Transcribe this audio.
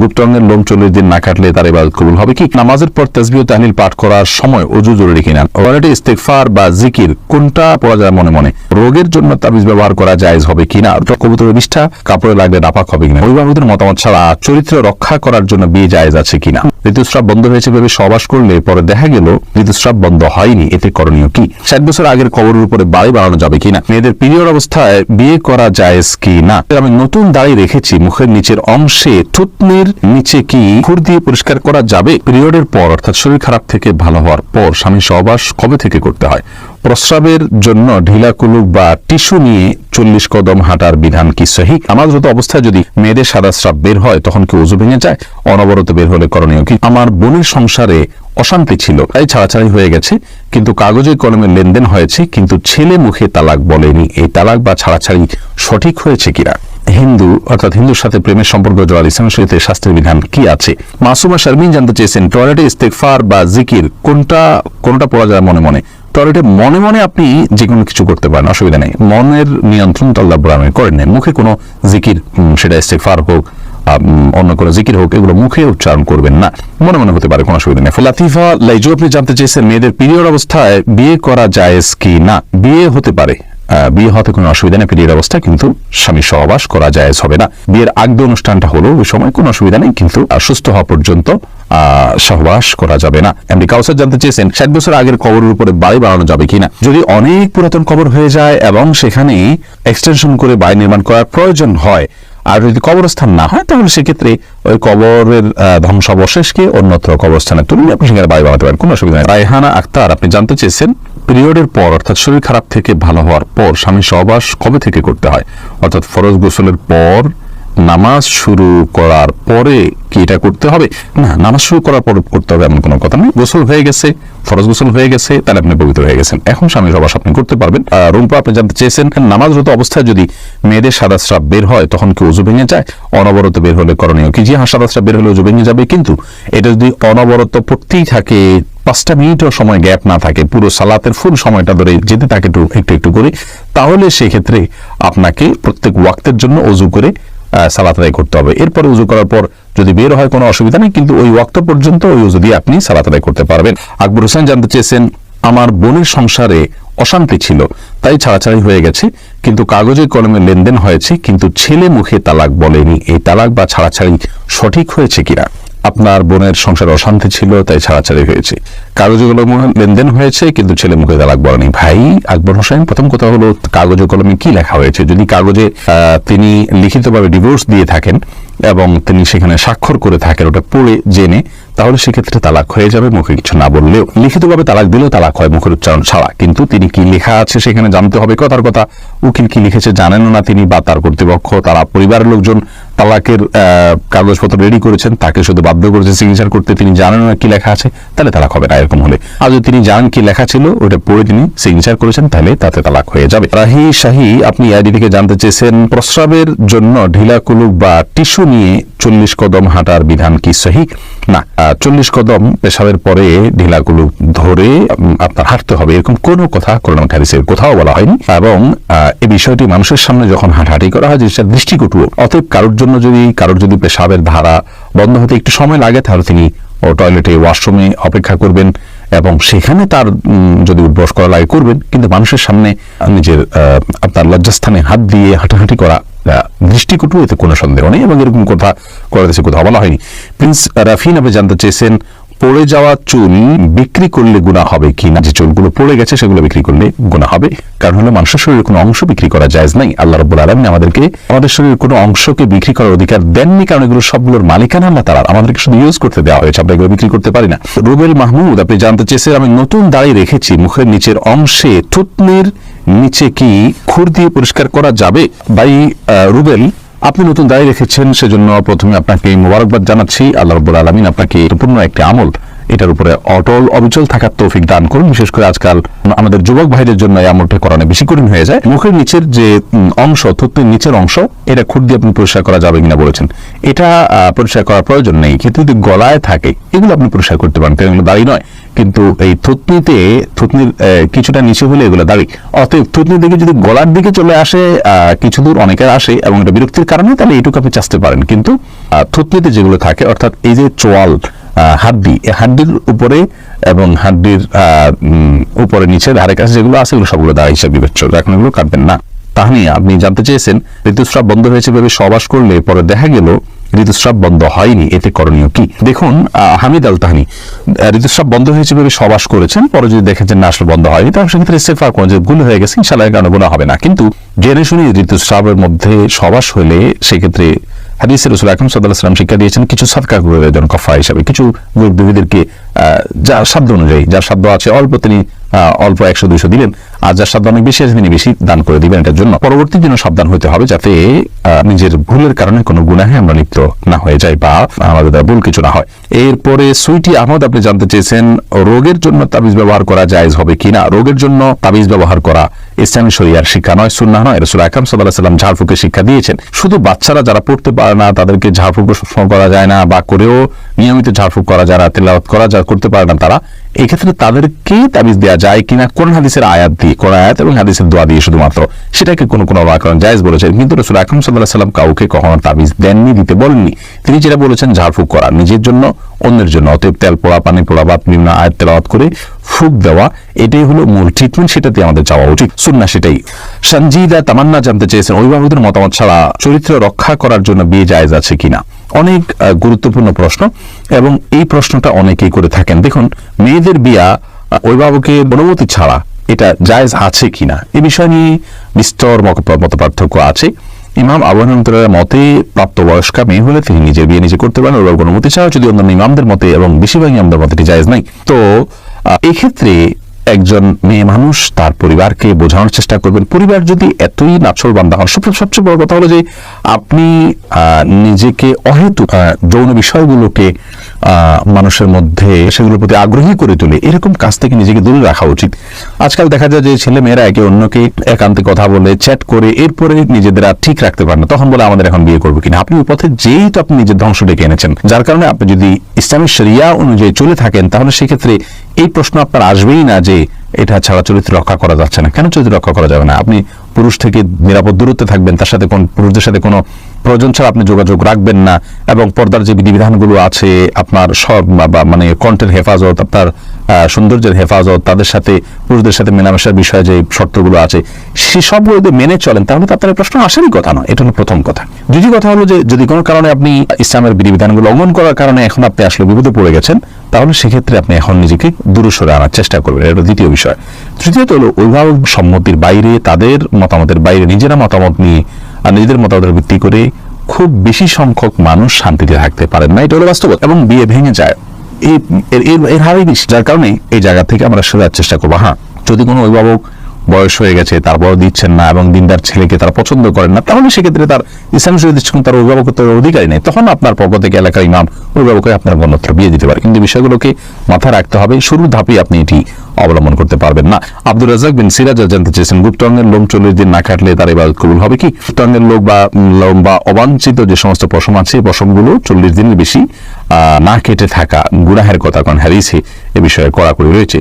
গুপ্ত অঙ্গের লোম চল্লিশ দিন না কাটলে তার কবুল হবে কি? নামাজের পর তাহলিল পাঠ করার সময় অজু জরুরি কিনা? ওয়ালেটে ইস্তেগফার বা জিকির কোনটা পড়া যায় মনে মনে? রোগের জন্য তাবিজ ব্যবহার করা হবে কিনা? বিষ্ঠা কাপড়ে লাগলে নাপাক হবে কিনা? অভিভাবকদের মতামত ছাড়া চরিত্র রক্ষা করার জন্য বিয়ে জায়েজ আছে কিনা? ঋতুস্রাব বন্ধ হয়েছে ভেবে সবাস করলে পরে দেখা গেল ঋতুস্রাব বন্ধ হয়নি। এতে করণীয় কি? ষাট বছর আগের কবরের উপরে বাড়ি বাড়ানো যাবে কিনা? মেয়েদের পিরিয়ড অবস্থায় বিয়ে করা জায়েজ কি না আমি নতুন দাড়ি রেখেছি, মুখের নিচের অংশে থুতনির নিচে কি খুর দিয়ে পরিষ্কার করা যাবে? পিরিয়ডের পর, অর্থাৎ শরীর খারাপ থেকে ভালো হওয়ার পর, স্বামী সহবাস কবে থেকে করতে হয়? প্রস্রাবের জন্য ঢিলা কুলুক বা টিস্যু নিয়ে চল্লিশ কদম হাঁটার বিধান কি সহি? আমারত অবস্থায় যদি মেয়েদের সাদা স্রাব বের হয়, তখন কি উজু ভেঙে যায়? অনবরত বের হলে করণীয় কি? আমার বোনের সংসারে অশান্তি ছিল, তাই ছাড়াছাড়ি হয়ে গেছে। কিন্তু কাগজে কলমে লেনদেন হয়েছে, কিন্তু ছেলে মুখে তালাক বলেনি। এই তালাক বা ছাড়াছাড়ি সঠিক হয়েছে কিনা? হিন্দু, অর্থাৎ হিন্দুর সাথে প্রেমের সম্পর্ক জড়াল ইসলামের সহিত শাস্ত্রের বিধান কি আছে? মাসুমা শারমিন জানতে চেয়েছেন, টয়লেটে ইস্তেকফার বা জিকির কোনটা কোনটা পড়া যায় মনে মনে? টয়লেটে মনে মনে আপনি যে কোনো কিছু করতে পারেন, অসুবিধা নেই। মনের নিয়ন্ত্রণ তো আল্লাহ করেন মুখে কোনো জিকির সেটা ইস্তেকফার হোক অন্য কোনো জিকির হোক, এগুলো মুখে উচ্চারণ করবেন না। মনে মনে হতে পারে কোনো অসুবিধা নেই। লাতিফা লাইজু আপনি জানতে চেয়েছেন, মেয়েদের পিরিয়ড অবস্থায় বিয়ে করা জায়েজ কি না? বিয়ে হতে পারে। বিয়ে হতে কোনো অসুবিধা নেই পিরিয়ড অবস্থা কিন্তু স্বামী সহবাস করা জায়েজ হবে না। বিয়ের আগ্দ অনুষ্ঠানটা হলো ওই সময় কোনো অসুবিধা নেই, কিন্তু সুস্থ হওয়া পর্যন্ত সহবাস করা যাবে না। এমনি কাউসার জানতে চেয়েছেন, ষাট বছর আগের কবরের উপরে বাড়ি বাড়ানো যাবে কিনা? যদি অনেক পুরাতন কবর হয়ে যায় এবং সেখানে এক্সটেনশন করে বাড়ি নির্মাণ করার প্রয়োজন হয়, আর যদি কবরস্থান না হয়, তাহলে সেক্ষেত্রে ওই কবরের ধ্বংসাবশেষকে অন্যত্র কবরস্থানে তুলে আপনি সেখানে বাড়ি বানাতে পারেন, কোনো অসুবিধা নেই। রায়হানা আক্তার, আপনি জানতে চেয়েছেন পিরিয়ডের পর, অর্থাৎ শরীর খারাপ থেকে ভালো হওয়ার পর স্বামী সহবাস কবে থেকে করতে হয়? অর্থাৎ ফরজ গোসলের পর, নামাজ শুরু করার পরে কি এটা করতে হবে? না, নামাজ শুরু করার পর করতে হবে এমন কোনো কথা নেই। গোসল হয়ে গেছে, ফরজ গোসল হয়ে গেছে, তাহলে আপনি পবিত্র হয়ে গেছেন। এখন স্বামী সবাস আপনি করতে পারবেন। রুম্পা, আপনি জানতে চেয়েছেন, নামাজরত অবস্থায় যদি মেয়েদের সাদা স্রাব বের হয়, তখন কি উজু ভেঙে যায়? অনবরত বের হলে করণীয় কি? যে হ্যাঁ সাদা স্রাব বের হলে উজু ভেঙে যাবে, কিন্তু এটা যদি অনবরত পড়তেই থাকে পাঁচটা মিনিটও সময় গ্যাপ না থাকে, পুরো সালাতের ফুল সময়টা ধরে যেতে থাকে একটু একটু একটু করে, তাহলে সেক্ষেত্রে আপনাকে প্রত্যেক ওয়াক্তের জন্য অজু করে সালাত আদায় করতে হবে। এরপরে উজু করার পর যদি বের হয় কোনো অসুবিধা নেই, কিন্তু ওই ওয়াক্ত পর্যন্ত ওই উজু দিয়ে আপনি সালাত আদায় করতে পারবেন। আকবর হোসেন জানতে চেয়েছেন, আমার বোনের সংসারে অশান্তি ছিল, তাই ছাড়াছাড়ি হয়ে গেছে, কিন্তু কাগজে কলমে লেনদেন হয়েছে, কিন্তু ছেলে মুখে তালাক বলেনি। এই তালাক বা ছাড়াছাড়ি সঠিক হয়েছে কিনা? আপনার বোনের সংসার অশান্তি ছিল, তাই ছাড়াছাড়ি হয়েছে। কাগজে কলমে লেনদেন হয়েছে, কিন্তু ছেলে মুখে তালাক বলেনি ভাই, আকবর হোসেন, প্রথম কথা হলো, কাগজে কলমে কি লেখা হয়েছে? যদি কাগজে তিনি লিখিতভাবে ডিভোর্স দিয়ে থাকেন এবং তিনি সেখানে স্বাক্ষর করে থাকেন, ওটা পড়ে জেনে, তাহলে সেক্ষেত্রে তালাক হয়ে যাবে, মুখে কিছু না বললেও। লিখিতভাবে তালাক দিলেও তালাক হয়, মুখের উচ্চারণ ছাড়া। কিন্তু তিনি কি লেখা আছে সেখানে জানতে হবে, কথার কথা। উকিল কি লিখেছে জানেন না তিনি, বা তার কর্তৃপক্ষ, তারা পরিবারের লোকজন তালাকের কাগজপত্র রেডি করেছেন, তাকে শুধু বাধ্য করেছে সিগনেচার করতে তিনি জানেন না কি লেখা আছে, তাহলে তালাক হবে না, এরকম হলে। আর যদি তিনি জানেন কি লেখা ছিল ওটা পড়ে তিনি সিগনেচার করেছেন, তাহলে তাতে তালাক হয়ে যাবে। রাহি শাহি, আপনি আইডি থেকে জানতে চেয়েছেন, প্রস্রাবের জন্য ঢিলাকুলুক বা টিস্যু নিয়ে চল্লিশ কদম হাঁটার বিধান কি সহি? না চল্লিশ কদম পেশাবের পরে ঢিলা কুলুক ধরে আপনার হাঁটতে হবে। এরকম কোনো কথা করোনা হাদিসের কোথাও বলা হয়নি। এবং এই বিষয়টি মানুষের সামনে যখন হাঁটাহাঁটি করা হয় জিনিসটা দৃষ্টিকটু। অতএব কারোর জন্য যদি, কারোর যদি পেশাবের ধারা বন্ধ হতে একটু সময় লাগে, তাহলে তিনি ও টয়লেটে, ওয়াশরুমে অপেক্ষা করবেন এবং সেখানে তার যদি উদ্বস করা লাগে, করবেন। কিন্তু মানুষের সামনে নিজের আপনার লজ্জাস্থানে হাত দিয়ে হাঁটাহাঁটি করা দৃষ্টিকটু এতে কোনো সন্দেহ নেই এবং এরকম কথা করে দেশে কোথাও বলা হয়নি। প্রিন্স রাফিন জানতে চেয়েছেন, পড়ে যাওয়া চুল বিক্রি করলে গুণা হবে কি না? যে চুলগুলো পড়ে গেছে, সেগুলো বিক্রি করলে গুণা হবে। কারণ হলো মানুষের শরীরের কোনো অংশ বিক্রি করা যায় নাই। আল্লাহ রব্বুল আলমিন আমাদেরকে, আমাদের শরীরের কোনো অংশকে বিক্রি করার অধিকার দেননি, কারণ এগুলো সবগুলোর মালিকানা আল্লাহ তারা আমাদেরকে শুধু ইউজ করতে দেওয়া হয়েছে, আমরা এগুলো বিক্রি করতে পারি না। রুবেল মাহমুদ, আপনি জানতে চেয়েছেন, আমি নতুন দাড়ি রেখেছি, মুখের নিচের অংশে থুতনির নিচে কি খুর দিয়ে পরিষ্কার করা যাবে? বাই রুবেল, আপনি নতুন দায়ী রেখেছেন, সেজন্য প্রথমে আপনাকে মোবারকবাদ জানাচ্ছি। আল্লাহ রব্বুল আলমিন আপনাকে পূর্ণ একটি আমল এটার উপরে অটল, অবিচল থাকার তৌফিক দান করুন। বিশেষ করে আজকাল আমাদের যুবক ভাইদের জন্য এই আমলটা করানো বেশি কঠিন হয়ে যায়। মুখের নিচের যে অংশ, থুতনির নিচের অংশ, এটা খুদ দিয়ে আপনি পরিষ্কার করা যাবে কিনা বলেছেন। এটা পরিষ্কার করার প্রয়োজন নেই। কিন্তু যদি গলায় থাকে, এগুলো আপনি পরিষ্কার করতে পারেন, কারণ এগুলো দাঁড়িয়ে নয়। কিন্তু এই থুতনিতে, থুতনির কিছুটা নিচে হলে এগুলো দাঁড়ি। অতএব থুতনি দিকে যদি গলার দিকে চলে আসে কিছু দূর অনেকের আসে এবং এটা বিরক্তির কারণে, তাহলে এইটুকু আপনি চাচতে পারেন। কিন্তু থুতনিতে যেগুলো থাকে, অর্থাৎ এই যে চোয়াল হাড্ডি। হাড্ডির উপরে এবং হাড্ডির উপরে নিচে ধারে কাছে যেগুলো আছে, এগুলো সবগুলো দাঁড়া হিসাবে বিবেচ্য। এখন এগুলো কাটবেন না। তাহলে আপনি জানতে চেয়েছেন, ঋতুস্রাব বন্ধ হয়েছে ভেবে সবাস করলে পরে দেখা গেল ঋতুস্রাব বন্ধ হয়নি। এতে করণীয় কি? দেখুন হামিদ আল তাহানি ঋতুস্রাব বন্ধ হয়েছে ভেবে সবাস করেছেন, পরে যদি দেখেছেন না, আসলে বন্ধ হয়নি, তাহলে সেক্ষেত্রে ইস্তেফা করেন যে ভুল হয়ে গেছে ইনশাল্লাহ কারণে গুণা হবে না। কিন্তু জেনে শুনে ঋতুস্রাবের মধ্যে সবাস হলে সেক্ষেত্রে হাদিসের রসুল আকরম সাল্লাম শিক্ষা দিয়েছেন কিছু সাদকা দেওয়ার জন্য কফা হিসাবে। কিছু গরিব দুঃখীদেরকে আহ, যার সাধ্য অনুযায়ী যার সাধ্য আছে অল্প তিনি অল্প একশো দুইশো দিলেন আর যার সাধ্য অনেক বেশি আছে তিনি বেশি দান করে দিবেন এটার জন্য। পরবর্তী দিনে সাবধান হতে হবে যাতে নিজের ভুলের কারণে কোনো গুনাহে আমরা লিপ্ত না হয়ে যাই বা আমাদের দ্বারা ভুল কিছু না হয়। এরপরে সুইটি আহমদ আপনি জানতে চেয়েছেন রোগের জন্য তাবিজ ব্যবহার করা জায়েজ হবে কিনা? রোগের জন্য তাবিজ ব্যবহার করা ইসলামী শরিয়ার শিক্ষা নয় সুন্না নয়, রসুল আকরাম সাল্লাহ সাল্লাম ঝাড়ফুঁকে শিক্ষা দিয়েছেন। শুধু বাচ্চারা যারা পড়তে পারে না, তাদেরকে ঝাড়ফুঁক করা যায় না বা করেও নিয়মিত ঝাড়ফুঁক করা যায় না, তেলাওয়াত করা যারা করতে পারে না তারা। এই ক্ষেত্রে তাদেরকে তাবিজ দেওয়া যায় কিনা, কোন হাদিসের আয়াত দিয়ে, কোন আয়াত এবং হাদিসের দোয়া দিয়ে শুধুমাত্র? সেটাকে কোনো কোনো ব্যাকরণ জায়েজ বলেছেন। কিন্তু রসুল আকরম সাল্লাহ সাল্লাম কাউকে কখনো তাবিজ দেননি, দিতে বলেননি। তিনি যেটা বলেছেন, ঝাড়ফুঁক করা, নিজের জন্য, অন্যের জন্য। অতএব তেল, পোড়া, পানি, পোড়া বা বিভিন্ন আয়াত তেলাওয়াত করে ফুক দেওয়া, এটাই হলো মূল ট্রিটমেন্ট সেটাতে আমাদের যাওয়া উচিত। সুন্না সেটাই। সঞ্জিদা তামান্না জানতে চেয়েছেন, অভিভাবকদের মতামত ছাড়া চরিত্র রক্ষা করার জন্য বিয়ে জায়েজ আছে কিনা? অনেক গুরুত্বপূর্ণ প্রশ্ন এবং এই প্রশ্নটা অনেকেই করে থাকেন। দেখুন, মেয়েদের বিয়া অভিভাবকের অনুমতি ছাড়া এটা জায়েজ আছে কিনা এ বিষয় নিয়ে বিস্তর মত পার্থক্য আছে। ইমাম আবু হানিফার মতে প্রাপ্তবয়স্কা মেয়ে হলে তিনি নিজের বিয়ে নিজে করতে পারেন ওর অনুমতি ছাড়া। যদি অন্যান্য ইমামদের মতে এবং বেশিরভাগ ইমামদের মতে এটি জায়েজ নাই। তো এক্ষেত্রে একজন মেয়ে মানুষ তার পরিবারকে বোঝানোর চেষ্টা করবেন। পরিবার যদি এতই নাচল বান্ধা হন সবচেয়ে বড় কথা হলো যে আপনি নিজেকে অহেতু যৌন বিষয়গুলোকে মানুষের মধ্যে সেগুলোর প্রতি আগ্রহী করে তোলে। এরকম কাজ থেকে নিজেকে দূরে রাখা উচিত। আজকাল দেখা যায় যে ছেলে মেয়েরা একে অন্যকে একান্তে কথা বলে চ্যাট করে, এরপরে নিজেদের আর ঠিক রাখতে পারে না। তখন বলে, আমাদের এখন বিয়ে করব কিনা? আপনি ওই পথে যেই তো আপনি নিজের ধ্বংস ডেকে এনেছেন। যার কারণে আপনি যদি ইসলামের শরিয়া অনুযায়ী চলে থাকেন, তাহলে সেক্ষেত্রে এই প্রশ্ন আপনার আসবেই না যে এটা ছাড়া চরিত্র রক্ষা করা যাচ্ছে না। কেন চরিত্র রক্ষা করা যাবে না? আপনি পুরুষ থেকে নিরাপদ দূরত্বে থাকবেন, তার সাথে কোন পুরুষদের সাথে কোনো প্রয়োজন ছাড়া আপনি যোগাযোগ রাখবেন না। এবং পর্দার যে বিধিবিধানগুলো আছে, আপনার সব মানে কন্টের হেফাজত, আপনার সৌন্দর্যের হেফাজত, তাদের সাথে, পুরুষদের সাথে মেলামেশার বিষয়ে যে শর্তগুলো আছে, সে সবগুলো যদি মেনে চলেন, তাহলে তো আপনার প্রশ্ন আসারই কথা নয়। এটা হলো প্রথম কথা। দ্বিতীয় কথা হলো যে, যদি কোনো কারণে আপনি ইসলামের বিধিবিধানগুলো লঙ্ঘন করার কারণে এখন আপনি আসলে বিপদে পড়ে গেছেন, তাহলে সেক্ষেত্রে আপনি এখন নিজেকে দূরে সরে আনার চেষ্টা করবেন। এটা দ্বিতীয় বিষয়। তৃতীয়ত হলো, অভিভাবক সম্মতির বাইরে, তাদের মতামতের বাইরে, নিজেরা মতামত নিয়ে আর নিজেদের মতামতের ভিত্তি করে খুব বেশি সংখ্যক মানুষ শান্তিতে থাকতে পারেন না। এটা হলো বাস্তবতা। এবং বিয়ে ভেঙে যায়। এর হারই বেশি, যার কারণে এই জায়গা থেকে আমরা সরার চেষ্টা করব। হ্যাঁ যদি কোনো অভিভাবক বয়স হয়ে গেছে তারপর দিচ্ছেন না এবং দিনদার ছেলেকে তারা পছন্দ করেন না, তাহলে সেক্ষেত্রে তার ইসলাম শরীর দিচ্ছেন তার অভিভাবকত্বের অধিকারী নেই, তখন আপনার পক্ষ থেকে এলাকার ইমাম অভিভাবকের আপনার গণত্র বিয়ে দিতে পারে। কিন্তু বিষয়গুলোকে মাথায় রাখতে হবে শুরু ধাপে আপনি এটি অবলম্বন করতে পারবেন না। আব্দুল রাজাক বিন সিরাজ জানতে চেয়েছেন গুপ্তঙ্গের লোম চল্লিশ দিন না কাটলে তার এবার কবুল হবে কি? গুপ্তাঙ্গের লোক বা লোম বা অবাঞ্ছিত যে সমস্ত পশম আছে পশমগুলো চল্লিশ দিনের বেশি না কেটে থাকা গুনাহের কথা কন হারিয়েছে, এ বিষয়ে কড়াকড়ি রয়েছে।